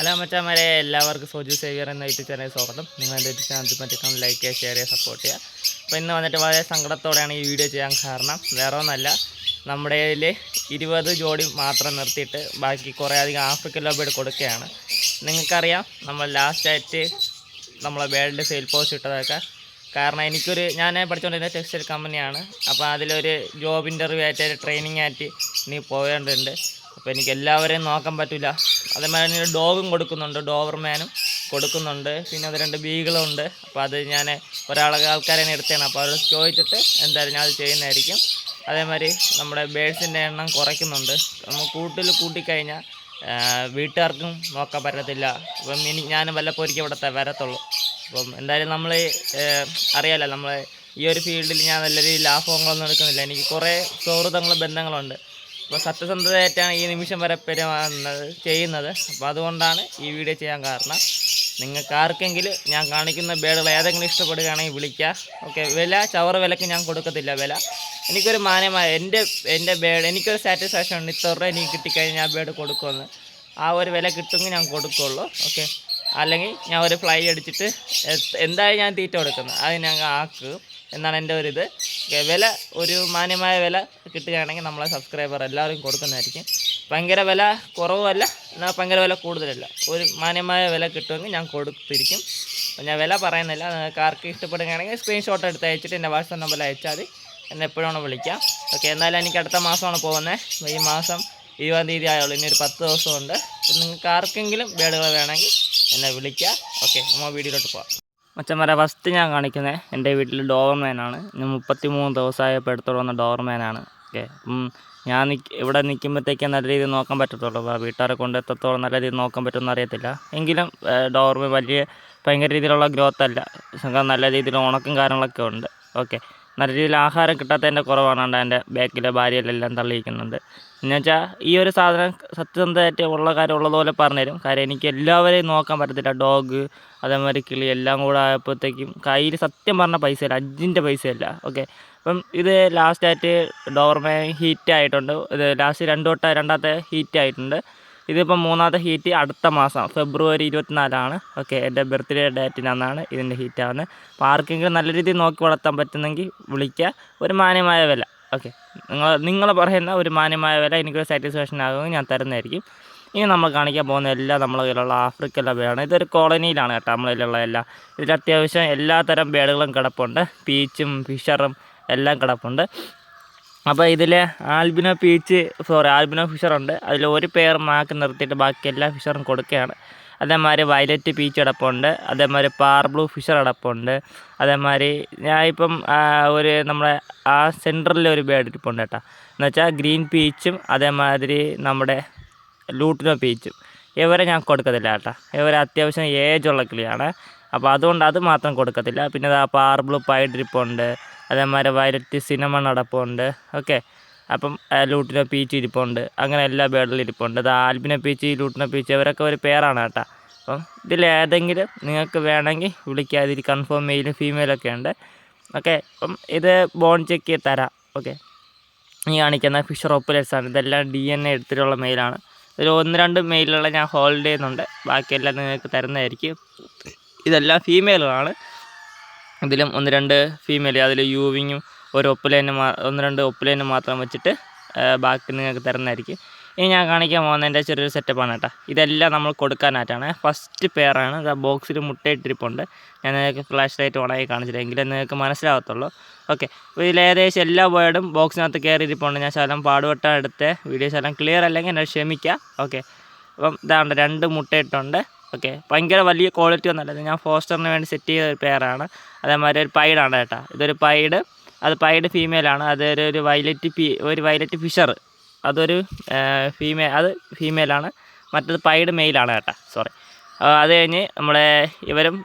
Hello മച്ചാമാരെ എല്ലാവർക്കും സോജു സേവിയർ എന്ന യൂട്യൂബ് ചാനൽ സ്വാഗതം. നിങ്ങൾ എന്റെ യൂട്യൂബ് ചാനൽ പറ്റിക്കാൻ ലൈക്ക് ചെയ്യുക ഷെയർ ചെയ്യുക സപ്പോർട്ട് ചെയ്യുക. അപ്പോൾ ഇന്ന് വന്നിട്ട് വളരെ സങ്കടത്തോടെയാണ് ഈ വീഡിയോ ചെയ്യാൻ കാരണം. വേറെ ഒന്നല്ല നമ്മുടെ കയ്യിൽ ഇരുപത് ജോഡി മാത്രം നിർത്തിയിട്ട് ബാക്കി കുറേ അധികം ആഫ്രിക്കൻ ലോബേഡ് കൊടുക്കുകയാണ്. നിങ്ങൾക്കറിയാം നമ്മൾ ലാസ്റ്റായിട്ട് നമ്മളെ വേൾഡ് സെയിൽ പോസ്റ്റ് ഇട്ടതൊക്കെ. കാരണം എനിക്കൊരു ഞാൻ പഠിച്ചുകൊണ്ടിരുന്ന ടെക്സ്റ്റൈൽ കമ്പനിയാണ് അപ്പോൾ അതിലൊരു ജോബ് ഇന്റർവ്യൂ ആയിട്ട് ട്രെയിനിങ് ആയിട്ട് ഇനി പോകേണ്ടതുണ്ട് അപ്പോൾ എനിക്ക് എല്ലാവരെയും നോക്കാൻ പറ്റില്ല അതേമാതിരി ഡോഗും കൊടുക്കുന്നുണ്ട്. ഡോവർമാനും കൊടുക്കുന്നുണ്ട്. പിന്നെ അത് രണ്ട് ബീഗളും ഉണ്ട്. അപ്പോൾ അത് ഞാൻ ഒരാളെ ആൾക്കാരെ എടുത്തതാണ് അപ്പോൾ അവരോട് ചോദിച്ചിട്ട് എന്തായാലും ഞാൻ അത് ചെയ്യുന്നതായിരിക്കും. അതേമാതിരി നമ്മുടെ ബേഡ്സിന്റെ എണ്ണം കുറയ്ക്കുന്നുണ്ട്. നമ്മൾ കൂട്ടിൽ കൂട്ടിക്കഴിഞ്ഞാൽ വീട്ടുകാർക്കും നോക്കാൻ പറ്റത്തില്ല. അപ്പം ഇനി ഞാൻ വല്ലപ്പോരിക്കും ഇവിടെ വരത്തുള്ളൂ. അപ്പം എന്തായാലും നമ്മൾ അറിയാലോ നമ്മൾ ഈ ഒരു ഫീൽഡിൽ ഞാൻ നല്ല രീതിയിൽ ലാഭങ്ങളൊന്നും എടുക്കുന്നില്ല. എനിക്ക് കുറേ സൗഹൃദങ്ങളും ബന്ധങ്ങളുണ്ട്. അപ്പോൾ സത്യസന്ധതയായിട്ടാണ് ഈ നിമിഷം വരെ പെരുമാറുന്നത് ചെയ്യുന്നത്. അപ്പോൾ അതുകൊണ്ടാണ് ഈ വീഡിയോ ചെയ്യാൻ കാരണം. നിങ്ങൾക്ക് ആർക്കെങ്കിലും ഞാൻ കാണിക്കുന്ന ബേഡുകൾ ഏതെങ്കിലും ഇഷ്ടപ്പെടുകയാണെങ്കിൽ വിളിക്കുക ഓക്കെ വില ചവറ് വിലക്ക് ഞാൻ കൊടുക്കത്തില്ല വില. എനിക്കൊരു മാന്യമായ എന്റെ എന്റെ ബേഡ് എനിക്കൊരു സാറ്റിസ്ഫാക്ഷൻ ഉണ്ട്. ഇത്ര രൂപ എനിക്ക് കിട്ടിക്കഴിഞ്ഞാൽ ആ ബേഡ് കൊടുക്കുമെന്ന്. ആ ഒരു വില കിട്ടുമെങ്കിൽ ഞാൻ കൊടുക്കുള്ളൂ. ഓക്കെ. അല്ലെങ്കിൽ ഞാൻ ഒരു ഫ്ലൈ അടിച്ചിട്ട് എന്തായാലും ഞാൻ തീറ്റ കൊടുക്കുന്നത്? അത് ഞാൻ ആക്കും. എന്നാണ് എന്റെ ഒരു ഇത്. വില ഒരു മാന്യമായ വില കിട്ടുകയാണെങ്കിൽ നമ്മളെ സബ്സ്ക്രൈബർ എല്ലാവരും കൊടുക്കുന്നതായിരിക്കും. ഭയങ്കര വില കുറവല്ല എന്നാൽ ഭയങ്കര വില കൂടുതലല്ല. ഒരു മാന്യമായ വില കിട്ടുമെങ്കിൽ ഞാൻ കൊടുത്തിരിക്കും. ഞാൻ വില പറയുന്നില്ല. നിങ്ങൾക്ക് ആർക്ക് ഇഷ്ടപ്പെടുകയാണെങ്കിൽ സ്ക്രീൻഷോട്ട് എടുത്ത് അയച്ചിട്ട് എന്റെ വാട്സാപ്പ് നമ്പറിൽ അയച്ചാൽ മതി. എന്നെ വിളിക്കാം. ഓക്കെ എന്നാലും എനിക്ക് അടുത്ത മാസമാണ് പോകുന്നത്. ഈ മാസം ഇരുപതാം തീയതി ആയുള്ളൂ. ഇനി ഒരു പത്ത് ദിവസമുണ്ട്. അപ്പം നിങ്ങൾക്ക് ആർക്കെങ്കിലും ബേഡുകൾ വേണമെങ്കിൽ എന്നെ വിളിക്കുക. ഓക്കെ നമ്മൾ വീഡിയോയിലോട്ട് പോകാം മച്ചന്മാരെ ഫസ്റ്റ് ഞാൻ കാണിക്കുന്നത് എന്റെ വീട്ടിൽ ഡോവർമാനാണ് ഇന്ന് മുപ്പത്തി മൂന്ന് ദിവസമായപ്പോൾ എടുത്തോണ്ട് വന്ന ഡോവർമാനാണ് ഓക്കെ ഞാൻ ഇവിടെ നിൽക്കുമ്പോഴത്തേക്ക് നല്ല രീതിയിൽ നോക്കാൻ പറ്റത്തുള്ളൂ. വീട്ടുകാരെ കൊണ്ട് എത്രത്തോളം നല്ല രീതിയിൽ നോക്കാൻ പറ്റുമെന്ന് അറിയത്തില്ല. എങ്കിലും ഡോർമ വലിയ ഭയങ്കര രീതിയിലുള്ള ഗ്രോത്ത് അല്ല. നല്ല രീതിയിൽ ഉണക്കും കാര്യങ്ങളൊക്കെ ഉണ്ട്. ഓക്കെ നല്ല രീതിയിൽ ആഹാരം കിട്ടാത്തതിന്റെ കുറവാണ്. എന്റെ ബാക്കിലെ ഭാര്യയിലെല്ലാം തള്ളിയിരിക്കുന്നുണ്ട് എന്നുവെച്ചാൽ ഈ ഒരു സാധനം സത്യസന്ധമായിട്ട് ഉള്ള കാര്യം ഉള്ളതുപോലെ പറഞ്ഞുതരും. കാര്യം എനിക്ക് എല്ലാവരെയും നോക്കാൻ പറ്റത്തില്ല. ഡോഗ് അതേമാതിരി കിളി എല്ലാം കൂടെ ആയപ്പോഴത്തേക്കും കയ്യിൽ സത്യം പറഞ്ഞ പൈസയില്ല. അഞ്ചിന്റെ പൈസയില്ല. ഓക്കെ. അപ്പം ഇത് ലാസ്റ്റായിട്ട് ഡോർമേ ഹീറ്റ് ആയിട്ടുണ്ട്. ഇത് ലാസ്റ്റ് രണ്ട് തൊട്ട രണ്ടാമത്തെ ഹീറ്റ് ആയിട്ടുണ്ട്. ഇതിപ്പം മൂന്നാമത്തെ ഹീറ്റ് അടുത്ത മാസം ഫെബ്രുവരി ഇരുപത്തിനാലാണ്. ഓക്കെ. എന്റെ ബർത്ത്ഡേ ഡേറ്റിനാണ് ഇതിന്റെ ഹീറ്റ് ആവുന്നത് അപ്പോൾ ആർക്കെങ്കിലും നല്ല രീതിയിൽ നോക്കി വളർത്താൻ പറ്റുന്നെങ്കിൽ വിളിക്കുക. ഒരു മാന്യമായ വില. ഓക്കെ. നിങ്ങൾ നിങ്ങൾ പറയുന്ന ഒരു മാന്യമായ വില എനിക്കൊരു സാറ്റിസ്ഫാക്ഷൻ ആകുമെങ്കിൽ ഞാൻ തരുന്നതായിരിക്കും. ഇനി നമ്മൾ കാണിക്കാൻ പോകുന്ന എല്ലാം നമ്മളെ കയ്യിലുള്ള ആഫ്രിക്കൻ ലഭയാണ് ഇതൊരു കോളനിയിലാണ് കേട്ടോ നമ്മളെ കയ്യിലുള്ള എല്ലാ. ഇതിൽ അത്യാവശ്യം എല്ലാ തരം ബേഡുകളും കിടപ്പുണ്ട്. പീച്ചും ഫിഷറും എല്ലാം കിടപ്പുണ്ട്. അപ്പോൾ ഇതിൽ ആൽബിനോ പീച്ച് സോറി ആൽബിനോ ഫിഷറുണ്ട്. അതിൽ ഒരു പെയർ മാക്ക് നിർത്തിയിട്ട് ബാക്കി എല്ലാ ഫിഷറും കൊടുക്കുകയാണ്. അതേമാതിരി വയലറ്റ് പീച്ച് കിടപ്പുണ്ട് അതേമാതിരി പാർ ബ്ലൂ ഫിഷർ കിടപ്പുണ്ട് അതേമാതിരി ഞാൻ ഇപ്പം ഒരു നമ്മുടെ ആ സെന്ററിൽ ഒരു ബേഡ് ഇരിപ്പുണ്ട് കേട്ടോ. എന്ന് വെച്ചാൽ ഗ്രീൻ പീച്ചും അതേമാതിരി നമ്മുടെ ലൂട്ടിനോ പീച്ചും. ഇവരെ ഞാൻ കൊടുക്കത്തില്ല കേട്ടോ. ഇവരെ അത്യാവശ്യം ഏജുള്ള കിളിയാണ്. അപ്പോൾ അതുകൊണ്ട് അത് മാത്രം കൊടുക്കത്തില്ല. പിന്നെ ആ പാർ ബ്ലൂ പൈഡ് ഇരിപ്പുണ്ട് അതേമാതിരി വയലറ്റ് സിനമൺ അടപ്പുണ്ട് ഓക്കെ. അപ്പം ലൂട്ടിനെ പീച്ച് ഇരിപ്പുണ്ട്. അങ്ങനെ എല്ലാ ബേഡിലും ഇരിപ്പുണ്ട്. അത് ആൽബിനെ പീച്ച് ലൂട്ടിനെ പീച്ച് ഇവരൊക്കെ ഒരു പേരാണ് കേട്ടോ. അപ്പം ഇതിൽ ഏതെങ്കിലും നിങ്ങൾക്ക് വേണമെങ്കിൽ വിളിക്കാതിരി കൺഫേം മെയിലും ഫീമെയിലൊക്കെ ഉണ്ട്. ഓക്കെ അപ്പം ഇത് ബോൺ ചെക്ക് തരാം. ഓക്കെ. ഈ കാണിക്കുന്ന ഫിഷർ ഓപ്പുലേഴ്സാണ് ഇതെല്ലാം ഡി എൻ എ എടുത്തിട്ടുള്ള മെയിലാണ്. ഇതിൽ ഒന്ന് രണ്ട് മെയിലുള്ള ഞാൻ ഹോൾഡ് ചെയ്യുന്നുണ്ട്. ബാക്കിയെല്ലാം നിങ്ങൾക്ക് തരുന്നതായിരിക്കും. ഇതെല്ലാം ഫീമെയിലുകളാണ്. ഇതിലും ഒന്ന് രണ്ട് ഫീമെയിൽ അതിൽ യൂവിങ്ങും ഒരു ഒപ്പുലൈനും മാ ഒന്ന് രണ്ട് ഒപ്പുലൈനും മാത്രം വെച്ചിട്ട് ബാക്കി നിങ്ങൾക്ക് തരുന്നതായിരിക്കും. ഇനി ഞാൻ കാണിക്കാൻ പോകുന്നതിന്റെ ചെറിയൊരു സെറ്റപ്പാണ് കേട്ടോ. ഇതെല്ലാം നമ്മൾ കൊടുക്കാനായിട്ടാണ്. ഫസ്റ്റ് പെയറാണ് ബോക്സിൽ മുട്ടയിട്ടിരിപ്പുണ്ട്. ഞാൻ നിങ്ങൾക്ക് ഫ്ലാഷ് ലൈറ്റ് ഓണായി കാണിച്ചില്ല എങ്കിലും നിങ്ങൾക്ക് മനസ്സിലാകത്തുള്ളൂ ഓക്കെ അപ്പോൾ ഇതിൽ ഏകദേശം എല്ലാ വേർഡും ബോക്സിനകത്ത് കയറിയിരിപ്പുണ്ട്. ഞാൻ ശകലം പാടുവട്ടം എടുത്ത്. വീഡിയോ ശകലം ക്ലിയർ അല്ലെങ്കിൽ എന്നെ ക്ഷമിക്കുക ഓക്കെ അപ്പം ഇതാണ്ട് രണ്ട് മുട്ടയിട്ടുണ്ട്. ഓക്കെ ഭയങ്കര വലിയ ക്വാളിറ്റി ഒന്നുമല്ല. ഞാൻ ഫോസ്റ്ററിന് വേണ്ടി സെറ്റ് ചെയ്ത ഒരു പെയറാണ് അതേമാതിരി ഒരു പൈഡാണ് കേട്ടോ. ഇതൊരു പൈഡ് അത് പൈഡ് ഫീമെയിലാണ് അതൊരു ഒരു വയലറ്റ് പി ഒരു വയലറ്റ് ഫിഷർ അതൊരു ഫീമെയിൽ അത് ഫീമെയിലാണ് മറ്റത് പൈഡ് മെയിലാണ് കേട്ടോ. സോറി അത് കഴിഞ്ഞ് നമ്മുടെ ഇവരും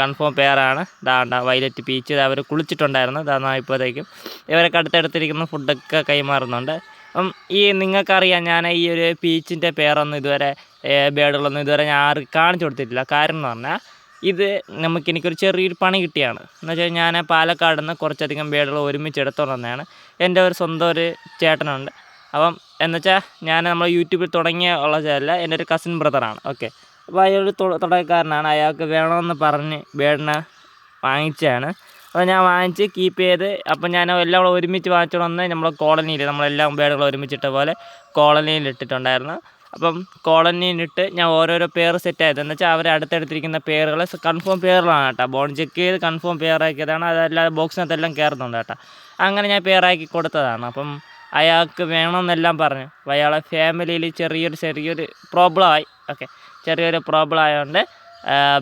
കൺഫേം പെയറാണ് ഇതാണ്ട വയലറ്റ് പീച്ച് അവർ കുളിച്ചിട്ടുണ്ടായിരുന്നു. ഇതാ ഇപ്പോഴത്തേക്കും ഇവരൊക്കെ അടുത്തടുത്തിരിക്കുന്ന ഫുഡൊക്കെ കൈമാറുന്നുണ്ട്. അപ്പം ഈ നിങ്ങൾക്കറിയാം ഞാൻ ഈ ഒരു പീച്ചിന്റെ പേരൊന്നും ഇതുവരെ ബേഡുകളൊന്നും ഇതുവരെ ഞാൻ ആർക്ക് കാണിച്ചു കൊടുത്തിട്ടില്ല. കാരണം എന്ന് പറഞ്ഞാൽ ഇത് നമുക്ക് എനിക്കൊരു ചെറിയൊരു പണി കിട്ടിയാണ്. എന്ന് വെച്ചാൽ ഞാൻ പാലക്കാട് നിന്ന് കുറച്ചധികം ബേഡുകൾ ഒരുമിച്ച് എടുത്തു വന്നതാണ്. എന്റെ ഒരു സ്വന്തം ഒരു ചേട്ടനുണ്ട്. അപ്പം എന്ന് വെച്ചാൽ ഞാൻ നമ്മൾ യൂട്യൂബിൽ തുടങ്ങിയ ഉള്ള ചേട്ടല്ല എന്റെ ഒരു കസിൻ ബ്രദറാണ് ഓക്കെ അപ്പോൾ അയാൾ തുടക്കക്കാരനാണ്. അയാൾക്ക് വേണമെന്ന് പറഞ്ഞ് ബേഡിനെ വാങ്ങിച്ചതാണ്. അപ്പോൾ ഞാൻ വാങ്ങിച്ച് കീപ്പ് ചെയ്ത് അപ്പം ഞാൻ എല്ലാം കൂടെ ഒരുമിച്ച് വാങ്ങിച്ചോണ്ട് നമ്മൾ കോളനിയിൽ നമ്മളെല്ലാം ബേഡുകൾ ഒരുമിച്ചിട്ട പോലെ കോളനിയിൽ ഇട്ടിട്ടുണ്ടായിരുന്നു അപ്പം കോളനിയിലിട്ട് ഞാൻ ഓരോരോ പേര് സെറ്റ് ആയത്. എന്ന് വെച്ചാൽ അവർ അടുത്തടുത്തിരിക്കുന്ന പേരുകൾ കൺഫേം പേരുകളാണ് കേട്ടോ. ബോൺ ചെക്ക് ചെയ്ത് കൺഫേം പേരാക്കിയതാണ്. അതല്ലാതെ ബോക്സിനകത്തെല്ലാം കയറുന്നുണ്ട് കേട്ടോ. അങ്ങനെ ഞാൻ പേരാക്കി കൊടുത്തതാണ്. അപ്പം അയാൾക്ക് വേണമെന്നെല്ലാം പറഞ്ഞു. അയാളെ ഫാമിലിയിൽ ചെറിയൊരു ചെറിയൊരു പ്രോബ്ലം ആയി. ഓക്കെ ചെറിയൊരു പ്രോബ്ലം ആയതുകൊണ്ട്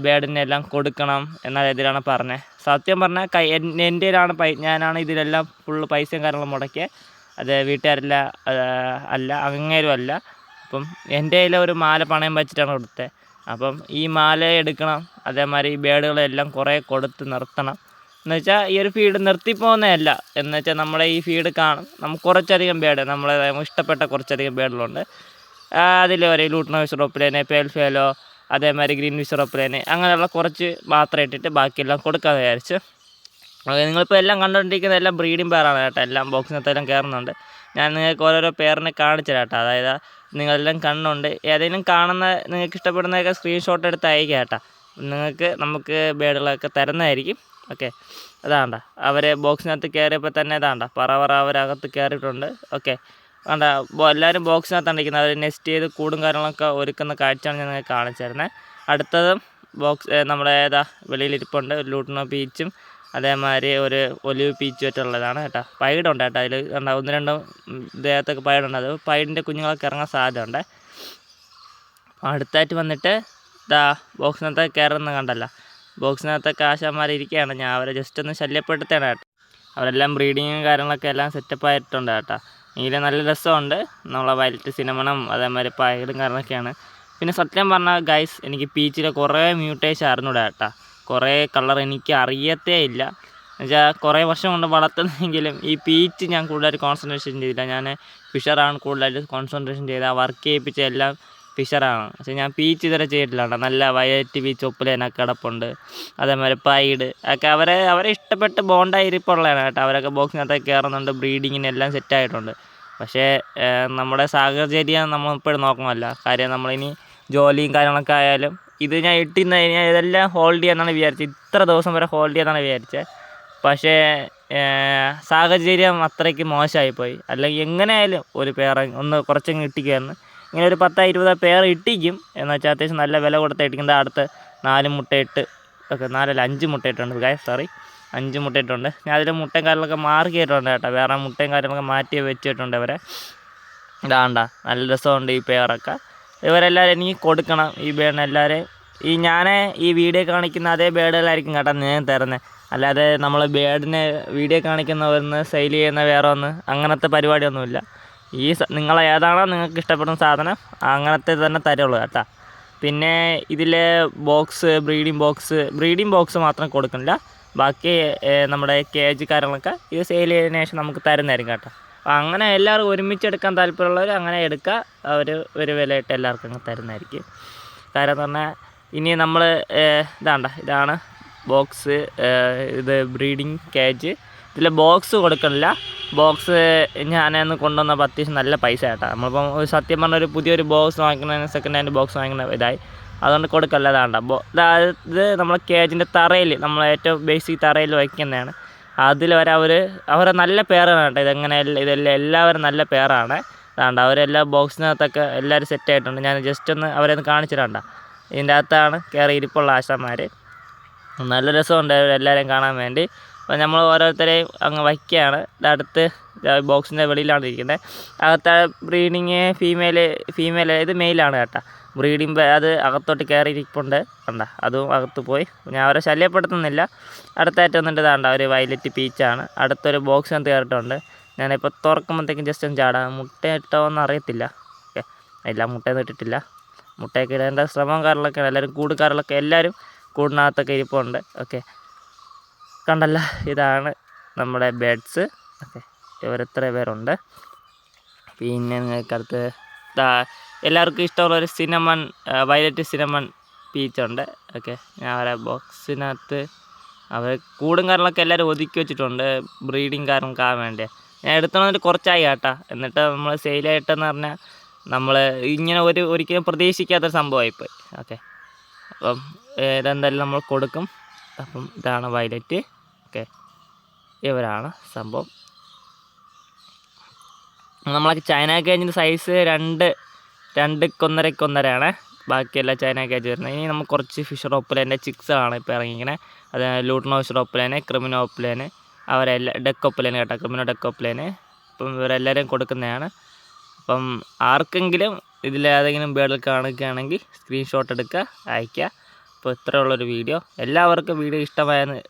ബേഡിനെല്ലാം കൊടുക്കണം എന്ന രീതിയിലാണ് പറഞ്ഞത് സത്യം പറഞ്ഞാൽ കൈ എന്റെയിലാണ് പൈ ഞാനാണ് ഇതിലെല്ലാം ഫുള്ള് പൈസയും കാര്യങ്ങളും മുടക്കിയത് അത് വീട്ടുകാരല്ല അല്ല അങ്ങേരും അല്ല. അപ്പം എന്റെ കയ്യിൽ ഒരു മാല പണയം വെച്ചിട്ടാണ് കൊടുത്തത് അപ്പം ഈ മാല എടുക്കണം അതേമാതിരി ഈ ബേഡുകളെല്ലാം കുറേ കൊടുത്ത് നിർത്തണം. എന്ന് വെച്ചാൽ ഈ ഒരു ഫീഡ് നിർത്തിപ്പോകുന്നതല്ല എന്ന് വെച്ചാൽ നമ്മളെ ഈ ഫീഡ് കാണും. നമുക്ക് കുറച്ചധികം ബേഡ് നമ്മളെ ഇഷ്ടപ്പെട്ട കുറച്ചധികം ബേഡുകളുണ്ട്. അതിൽ ഒരു ലൂട്ടണ വിസറോപ്പിലേനെ പേൽഫേലോ അതേമാതിരി ഗ്രീൻ വിസറോപ്പിലേനെ അങ്ങനെയുള്ള കുറച്ച് മാത്രം ഇട്ടിട്ട് ബാക്കിയെല്ലാം കൊടുക്കാൻ വിചാരിച്ചു. നിങ്ങളിപ്പോൾ എല്ലാം കണ്ടുകൊണ്ടിരിക്കുന്ന എല്ലാം ബ്രീഡിംഗ് പെയറാണ് കേട്ടോ. എല്ലാം ബോക്സിനകത്തെല്ലാം കയറുന്നുണ്ട്. ഞാൻ നിങ്ങൾക്ക് ഓരോരോ പേരിനെ കാണിച്ചു കേട്ടോ. അതായത് നിങ്ങളെല്ലാം കണ്ണുണ്ട്. ഏതെങ്കിലും കാണുന്ന നിങ്ങൾക്ക് ഇഷ്ടപ്പെടുന്നതൊക്കെ സ്ക്രീൻഷോട്ട് എടുത്ത് അയക്കുക കേട്ടോ. നിങ്ങൾക്ക് നമുക്ക് ബേഡുകളൊക്കെ തരുന്നതായിരിക്കും. ഓക്കെ അതാണ്ട. അവർ ബോക്സിനകത്ത് കയറിയപ്പോൾ തന്നെ ഇതാണ്ട. പറ പറ അവരകത്ത് കയറിയിട്ടുണ്ട് ഓക്കെ വേണ്ട എല്ലാവരും ബോക്സിനകത്താണ് ഇരിക്കുന്നത്. അവർ നെസ്റ്റ് ചെയ്ത് കൂടും കാര്യങ്ങളൊക്കെ ഒരുക്കുന്ന കാഴ്ചയാണ് ഞാൻ നിങ്ങൾക്ക് കാണിച്ചു തരുന്നത്. അടുത്തതും ബോക്സ് നമ്മുടെ ഏതാ വെളിയിലിരിപ്പുണ്ട്. ലൂട്ടിനോ പീച്ചും അതേമാതിരി ഒരു ഒലിവ് പീച്ച് വെച്ചുള്ളതാണ് കേട്ടോ. പൈഡുണ്ട് കേട്ടോ. അതിൽ കണ്ട ഒന്ന് രണ്ടും ദേഹത്തൊക്കെ പൈഡുണ്ട്. അത് പൈഡിന്റെ കുഞ്ഞുങ്ങളൊക്കെ ഇറങ്ങാൻ സാധ്യതയുണ്ട്. അടുത്തായിട്ട് വന്നിട്ട് ഇതാ ബോക്സിനകത്ത് കയറുന്ന കണ്ടല്ല. ബോക്സിനകത്തൊക്കെ ആശാന്മാർ ഇരിക്കുകയാണ്. ഞാൻ അവരെ ജസ്റ്റ് ഒന്ന് ശല്യപ്പെടുത്തണം കേട്ടോ. അവരെല്ലാം ബ്രീഡിങ്ങും കാര്യങ്ങളൊക്കെ എല്ലാം സെറ്റപ്പ് ആയിട്ടുണ്ട് കേട്ടോ. ഇതിൽ നല്ല രസമുണ്ട്. നമ്മളെ വയലറ്റ് സിനിമണം അതേമാതിരി പയറും കാര്യങ്ങളൊക്കെയാണ്. പിന്നെ സത്യം പറഞ്ഞാൽ ഗൈസ് എനിക്ക് പീച്ചിലെ കുറേ മ്യൂട്ടേഷൻ അറിഞ്ഞൂടാ കേട്ടോ. കുറേ കളർ എനിക്ക് അറിയത്തേ ഇല്ല. എന്നുവെച്ചാൽ കുറേ വർഷം കൊണ്ട് വളർത്തുന്നെങ്കിലും ഈ പീച്ച് ഞാൻ കൂടുതലായിട്ട് കോൺസെൻട്രേഷൻ ചെയ്തില്ല. ഞാൻ ഫിഷറാണ് കൂടുതലായിട്ട് കോൺസെൻട്രേഷൻ ചെയ്ത് ആ വർക്ക് ചെയ്യിപ്പിച്ച എല്ലാം ഫിഷറാണ് പക്ഷേ ഞാൻ പീച്ച് ഇതുവരെ ചെയ്തിട്ടില്ല കേട്ടോ. നല്ല വയറ്റ് പീച്ച് ഒപ്പിലേന കിടപ്പുണ്ട് അതേമാതിരി പൈഡ് ഒക്കെ അവരെ അവരെ ഇഷ്ടപ്പെട്ട് ബോണ്ടായി ഇരിപ്പുള്ളതാണ് കേട്ടോ. അവരൊക്കെ ബോക്സിനകത്തൊക്കെ കയറുന്നുണ്ട്. സെറ്റ് ആയിട്ടുണ്ട്. പക്ഷേ നമ്മുടെ സാഹചര്യം നമ്മൾ ഇപ്പോഴും നോക്കണമല്ല. കാര്യം നമ്മളിനി ജോലിയും കാര്യങ്ങളൊക്കെ ആയാലും ഇത് ഞാൻ ഇട്ടിന്ന് ഞാൻ ഇതെല്ലാം ഹോൾഡ് ചെയ്യാന്നാണ് വിചാരിച്ചത്. ഇത്ര ദിവസം വരെ ഹോൾഡ് ചെയ്യാന്നാണ് വിചാരിച്ചത് പക്ഷേ സാഹചര്യം അത്രയ്ക്ക് മോശമായിപ്പോയി. അല്ലെങ്കിൽ എങ്ങനെയായാലും ഒരു പേർ ഒന്ന് കുറച്ചങ്ങ് ഇട്ടിക്കുമായിരുന്നു ഇങ്ങനെ ഒരു പത്താ ഇരുപത് പേർ ഇട്ടിക്കും. എന്ന് വെച്ചാൽ അത്യാവശ്യം നല്ല വില കൊടുത്ത് ഇട്ടിക്കുന്നത് അടുത്ത് നാല് മുട്ടയിട്ട് ഒക്കെ നാലല്ല അഞ്ച് മുട്ടയിട്ടുണ്ട് ഗായ സോറി അഞ്ച് മുട്ടയിട്ടുണ്ട് ഞാൻ അതിൽ മുട്ടയും കാര്യങ്ങളൊക്കെ മാർക്ക് ചെയ്തിട്ടുണ്ട് കേട്ടോ. വേറെ മുട്ടയും കാര്യങ്ങളൊക്കെ മാറ്റി വെച്ചിട്ടുണ്ട് അവരെ ഇതാണ്ട നല്ല രസമുണ്ട് ഈ പേരൊക്കെ ഇവരെല്ലാവരും എനിക്ക് കൊടുക്കണം ഈ ബേഡിനെ എല്ലാവരെയും ഈ ഞാൻ ഈ വീഡിയോ കാണിക്കുന്ന അതേ ബേഡുകളായിരിക്കും കേട്ടോ ഞാൻ തരുന്നത് അല്ലാതെ നമ്മൾ ബേഡിനെ വീഡിയോ കാണിക്കുന്നവരിന്ന് സെയിൽ ചെയ്യുന്ന വേറെ ഒന്ന് അങ്ങനത്തെ പരിപാടിയൊന്നുമില്ല. ഈ നിങ്ങൾ ഏതാണോ നിങ്ങൾക്ക് ഇഷ്ടപ്പെടുന്ന സാധനം അങ്ങനത്തെ തന്നെ തരുള്ളൂ കേട്ടോ. പിന്നെ ഇതിലെ box breeding box breeding box മാത്രം കൊടുക്കുന്നില്ല ബാക്കി നമ്മുടെ കേജ് കാര്യങ്ങളൊക്കെ ഇത് സെയിൽ ചെയ്തതിനു ശേഷം നമുക്ക് തരുന്നതായിരിക്കും കേട്ടോ. അങ്ങനെ എല്ലാവർക്കും ഒരുമിച്ച് എടുക്കാൻ താല്പര്യമുള്ളവർ അങ്ങനെ എടുക്കുക. അവർ ഒരു വിലയിട്ട് എല്ലാവർക്കും അങ്ങ് തരുന്നതായിരിക്കും. കാര്യം പറഞ്ഞാൽ ഇനി നമ്മൾ ഇതാണ്ട ഇതാണ് ബോക്സ് ഇത് ബ്രീഡിങ് കേജ്. ഇതിൽ ബോക്സ് കൊടുക്കണില്ല. ബോക്സ് ഞാനന്ന് കൊണ്ടുവന്ന അത്യാവശ്യം നല്ല പൈസ കേട്ടോ. നമ്മളിപ്പം സത്യം പറഞ്ഞ ഒരു പുതിയൊരു ബോക്സ് വാങ്ങിക്കുന്ന സെക്കൻഡ് ഹാൻഡ് ബോക്സ് വാങ്ങിക്കുന്ന ഇതായി. അതുകൊണ്ട് കൊടുക്കല്ല അതാണ്ട ഇത് നമ്മളെ കേജിന്റെ തറയിൽ നമ്മൾ ഏറ്റവും ബേസിക് തറയിൽ വയ്ക്കുന്നതാണ് അതിൽ വരെ അവർ അവരെ നല്ല പേരാണ് കേട്ടോ. ഇതെങ്ങനെ ഇതെല്ലാം എല്ലാവരും നല്ല പേരാണ്. അതാണ്ട് അവരെല്ലാം ബോക്സിനകത്തൊക്കെ എല്ലാവരും സെറ്റ് ആയിട്ടുണ്ട്. ഞാൻ ജസ്റ്റ് ഒന്ന് അവരെ ഒന്ന് കാണിച്ചിട്ടുണ്ട് ഇതിന്റെ അകത്താണ് കയറി ഇരിപ്പുള്ള ആശാന്മാർ നല്ല രസമുണ്ട് എല്ലാവരെയും കാണാൻ വേണ്ടി. അപ്പോൾ നമ്മൾ ഓരോരുത്തരെയും അങ്ങ് വയ്ക്കുകയാണ്. അടുത്ത് ബോക്സിന്റെ വെളിയിലാണ് ഇരിക്കുന്നത് അകത്തെ ബ്രീഡിങ് ഫീമെയിൽ ഫീമെയിൽ അതായത് മെയിലാണ് കേട്ടോ. ബ്രീഡിംഗ് അത് അകത്തോട്ട് കയറി ഇരിപ്പുണ്ട് കണ്ട അതും അകത്ത് പോയി. ഞാൻ അവരെ ശല്യപ്പെടുത്തുന്നില്ല. അടുത്തായിട്ട് വന്നിട്ട് ഇതാണ്ട ഒരു വയലറ്റ് പീച്ചാണ് അടുത്തൊരു ബോക്സ് ഞാൻ കയറിയിട്ടുണ്ട് ഞാനിപ്പോൾ തുറക്കുമ്പോഴത്തേക്കും ജസ്റ്റ് ഒന്ന് ചാടാം. മുട്ട ഇട്ടോന്ന് അറിയത്തില്ല. ഓക്കെ എല്ലാം മുട്ടയൊന്നും ഇട്ടിട്ടില്ല. മുട്ടയൊക്കെ ഇടേണ്ട ശ്രമം കാറിലൊക്കെ എല്ലാവരും കൂടുകാറിലൊക്കെ എല്ലാവരും കൂടിനകത്തൊക്കെ ഇരിപ്പുണ്ട്. ഓക്കെ കണ്ടല്ല ഇതാണ് നമ്മുടെ ബേഡ്സ് ഓക്കെ. ഇവരെത്ര പേരുണ്ട്. പിന്നെ നിങ്ങൾക്കടുത്ത് എല്ലാവർക്കും ഇഷ്ടമുള്ള ഒരു സിനമൺ വയലറ്റ് സിനമൺ പീച്ചുണ്ട്. ഓക്കെ ഞാൻ അവരെ ബോക്സിനകത്ത് അവർ കൂടും കാരണമൊക്കെ എല്ലാവരും ഒതുക്കി വെച്ചിട്ടുണ്ട് ബ്രീഡിങ് കാരണം ആകാൻ വേണ്ടി ഞാൻ എടുത്തു വന്നിട്ട് കുറച്ചായി കേട്ടാ. എന്നിട്ട് നമ്മൾ സെയിലായിട്ടെന്ന് പറഞ്ഞാൽ നമ്മൾ ഇങ്ങനെ ഒരു ഒരിക്കലും പ്രതീക്ഷിക്കാത്തൊരു സംഭവമായിപ്പോയി. ഓക്കെ അപ്പം ഇതെന്തായാലും നമ്മൾ കൊടുക്കും. അപ്പം ഇതാണ് വയലറ്റ്. ഓക്കെ ഇവരാണ് സംഭവം. നമ്മളെ ചൈന കേജിന്റെ സൈസ് രണ്ട് രണ്ട് കൊന്നരക്കൊന്നരയാണ് ബാക്കിയെല്ലാം ചൈന കേജ് വരുന്നത്. ഇനി നമുക്ക് കുറച്ച് ഫിഷർ ഒപ്പലേന്റെ ചിക്സാണ് ഇപ്പോൾ ഇറങ്ങിയിരിക്കുന്നത് അത് ലൂട്ടനോസ് ഫിഷർ ഒപ്പലേന് ക്രിമിനോ ഒപ്പലേന് അവരെല്ലാം ഡെക്ക് ഒപ്പലേന് കേട്ടോ ക്രിമിനോ ഡെക്ക് ഒപ്പലേന് അപ്പം ഇവരെല്ലാവരും കൊടുക്കുന്നതാണ്. അപ്പം ആർക്കെങ്കിലും ഇതിലേതെങ്കിലും ബേഡിൽ കാണുകയാണെങ്കിൽ സ്ക്രീൻഷോട്ട് എടുക്കുക അയയ്ക്കുക. അപ്പോൾ ഇത്രയുള്ളൊരു വീഡിയോ എല്ലാവർക്കും വീഡിയോ ഇഷ്ടമായെന്ന്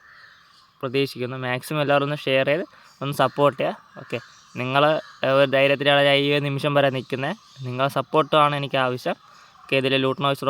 പ്രതീക്ഷിക്കുന്നു. മാക്സിമം എല്ലാവരും ഒന്ന് ഷെയർ ചെയ്ത് ഒന്ന് സപ്പോർട്ട് ചെയ്യുക. ഓക്കെ നിങ്ങൾ ഒരു ധൈര്യത്തിലാണ് ഞാൻ ഈ നിമിഷം വരെ നിൽക്കുന്നത് നിങ്ങളെ സപ്പോർട്ടുമാണ് എനിക്ക് ആവശ്യം. ഓക്കെ ഇതിൽ ലൂട്ട് നോയ്സ്